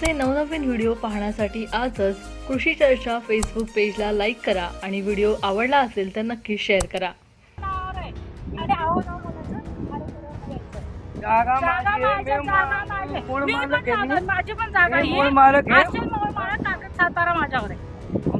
असे नवनवीन व्हिडिओ पाहण्यासाठी आजच कृषी चर्चा फेसबुक पेजला लाईक करा आणि व्हिडिओ आवडला असेल तर नक्की शेअर करा. जागा माझी मी मा-. मूळ मालक पण आहे जागा- मी. माझी पण जागा मी मूळ मालक आहे. असेल मूळ मालक कागद सातबारा माझ्यावर आहे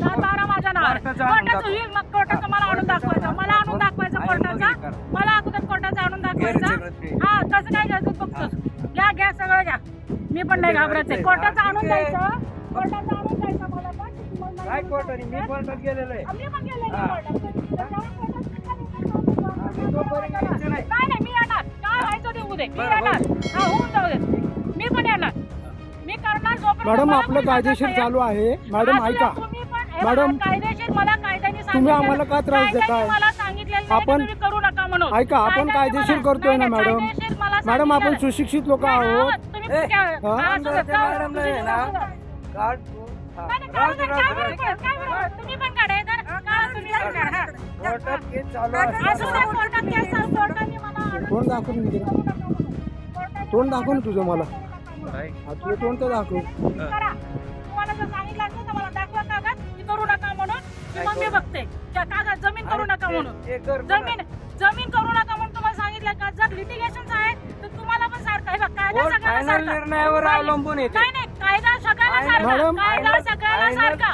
सातबारा माझ्या नावावर आहे. कोर्टाचं आणून कोर्टाचं दाखव. होईल, मग कोर्टाचं मला आणून दाखवायचं मला आणून दाखवायचं आणि मग कोर्टाचा हे करा. मला अगोदर कोर्टाचं आणून दाखवायचं. हा कसं काय घ्यायचं बघतोस घ्या घ्या सगळं घ्या मी पण नाही घाबरायचं हा, कोर्टाचं आणून. द्यायचं. कोर्टाचं आणून द्यायचं मला पण. मग मला काय आणून कोर्टाने मी दाखवायचं. कोर्टात गेलेलो आहे. आम्ही पण नाही. नाही मी येणार. काय व्हायचं ते होऊ दे. मी बरं, येणार. हा होऊन जाऊ दे. मी पण येणार. मी करणार जोपर्यंत मॅडम मला आपलं कोणी कायदेशीर सांगत चालू आहे. मॅडम नाही. ऐका. तुम्ही पण हे मॅडम, बघा, कायदेशीर मला कायद्याने तुम्ही सांगितलेलं- आम्हाला का त्रास देताय? कायद्याने मला सांगितलेलं नाही की आपण- तुम्ही करू नका म्हणून. ऐका आपण कायद्याने कायदेशीर मला- करतोय ना नाही, मॅडम. नाही, कायदेशीर मला मॅडम आपण सुशिक्षित लोक नाही, आहोत. आहोत. हा? हा. हा. हा. तोंड दाखव ना जरा. कोर्टाने तोंड दाखव ना तुझं मला. तुझं तोंड तर दाखव. करा. नका म्हणून. मग मी बघते. कागद जमीन करू नका म्हणून. जमीन जमीन करू सगळ्याला फायनल सारखा. निर्णयावर अवलंबून येते नाही नाही कायदा सगळ्याला सारखा मॅडम, कायदा सगळ्याला फायनल- सारखा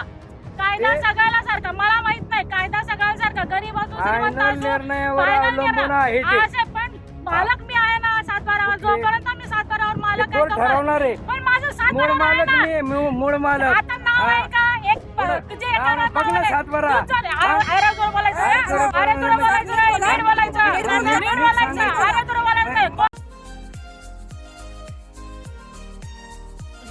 कायदा ते- सगळ्याला सारखा मला माहीत नाही कायदा सगळ्याला सारखा गरीब असो श्रीमंत फायनल असो, निर्णयावर फायनल अवलंबून निर्णय. आहे ते. असे पण मालक मी आहे ना सातबारावर कुठले? जोपर्यंत मी सातबारावर मालक ते आहे तोपर्यंत- ठरवणार आहे. पण माझं मूळ आहे मालक ना. मी आहे, मूळ- मूळ मालक आता नाव आहे का एक पुढं. जे येणार बघ ना, नाव आहे. सातबारा. तूच झाले. अरे अरे तुला बोलायचं अरे आहे? अरे नीट बोलायचं